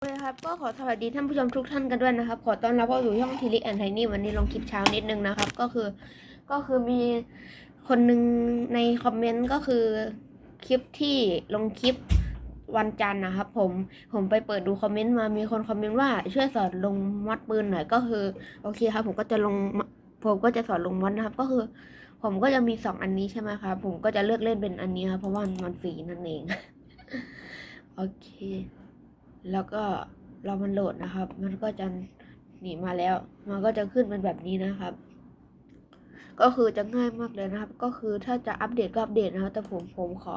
โอเคครับก็ขอสวัสดีท่านผู้ชมทุกท่านกันด้วยนะครับ ขอต้อนรับเข้าสู่ช่องทีลิกแอนไทนี่วันนี้ลงคลิปเช้านิดนึงนะครับ ก็คือก็คือมีคนหนึ่งในคอมเมนต์ก็คือคลิปที่ลงคลิปวันจันทร์นะครับ ผมผมไปเปิดดูคอมเมนต์มามีคนคอมเมนต์ว่าช่วยสอนลงมัดปืนหน่อยก็คือโอเคครับ ผมก็จะลงผมก็จะสอนลงมัดนะครับ ก็คือ ผมก็จะมีสองอันนี้ใช่ไหมครับผมก็จะเลือกเล่นเป็นอันนี้ครับเพราะว่ามันฟรีนั่นเองโอเค แล้วก็เรามันโหลดนะครับ มันก็จะหนีมาแล้ว มันก็จะขึ้นเป็นแบบนี้นะครับ ก็คือจะง่ายมากเลยนะครับ ก็คือถ้าจะอัปเดตก็อัปเดตนะครับ แต่ผมผมขอ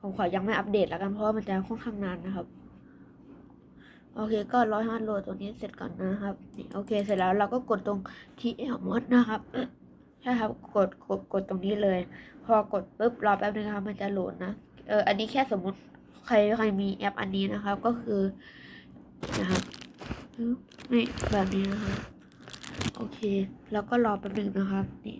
ผมขอยังไม่อัปเดตแล้วกันเพราะว่ามันจะค่อนข้างนานนะครับ โอเค ก็ร้อยห้าโหลดตัวนี้เสร็จก่อนนะครับนี่โอเค เสร็จแล้วเราก็กดตรง TL mod นะครับใช่ครับกดกดกดตรงนี้เลย พอกดปุ๊บรอแป๊บนึงครับมันจะโหลดนะเอออันนี้แค่สมมติ ใครใครมีแอปอันนี้นะครับ ก็คือนะครับนี่แบบนี้นะครับโอเค แล้วก็รอแป๊บนึงนะครับนี่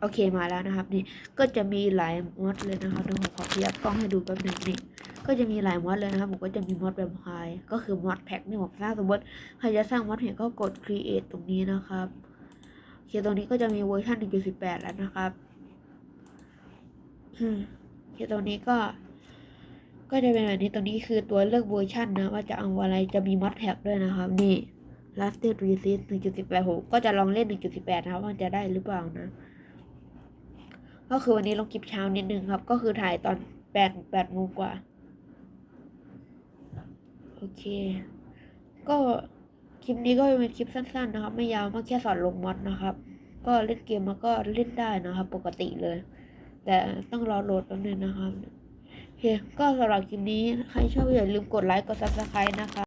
โอเคมาแล้วนะครับนี่ก็จะมีหลายมอดเลยนะครับเดี๋ยวผมขอเทียบกล้องให้ดูแป๊บนึงนี่ก็จะมีหลายมอดเลยนะครับผมก็จะมีมอดแบบไฮก็คือมอดแพ็กนี่ผมสร้างสมมติใครจะสร้างมอดแพ็กก็กด create ตรงนี้นะครับโอเคตรงนี้ก็จะมีเวอร์ชัน1.18 แล้วนะครับ อืมโอเคตรงนี้ก็ ก็จะเป็นแบบนี้ตรงนี้คือตัวเลือกเวอร์ชันนะว่าจะเอาอะไรจะมีมอดแพ็กด้วยนะครับ นี่ lasted resist 1.18ผมก็จะลองเล่น 1.18 นะครับว่าจะได้หรือเปล่านะ ก็คือวันนี้ลงคลิปเช้านิดนึงครับ ก็คือถ่ายตอนแปดแปดโมงกว่า โอเค ก็คลิปนี้ก็เป็นคลิปสั้นๆนะครับ ไม่ยาวมากแค่สอนลงมอดนะครับ ก็เล่นเกมมาก็เล่นได้นะครับ ปกติเลย แต่ต้องรอโหลดแป๊บนึงนะครับโอเคก็สำหรับคลิปนี้ใครชอบอย่าลืมกดไลค์กด subscribe นะคะ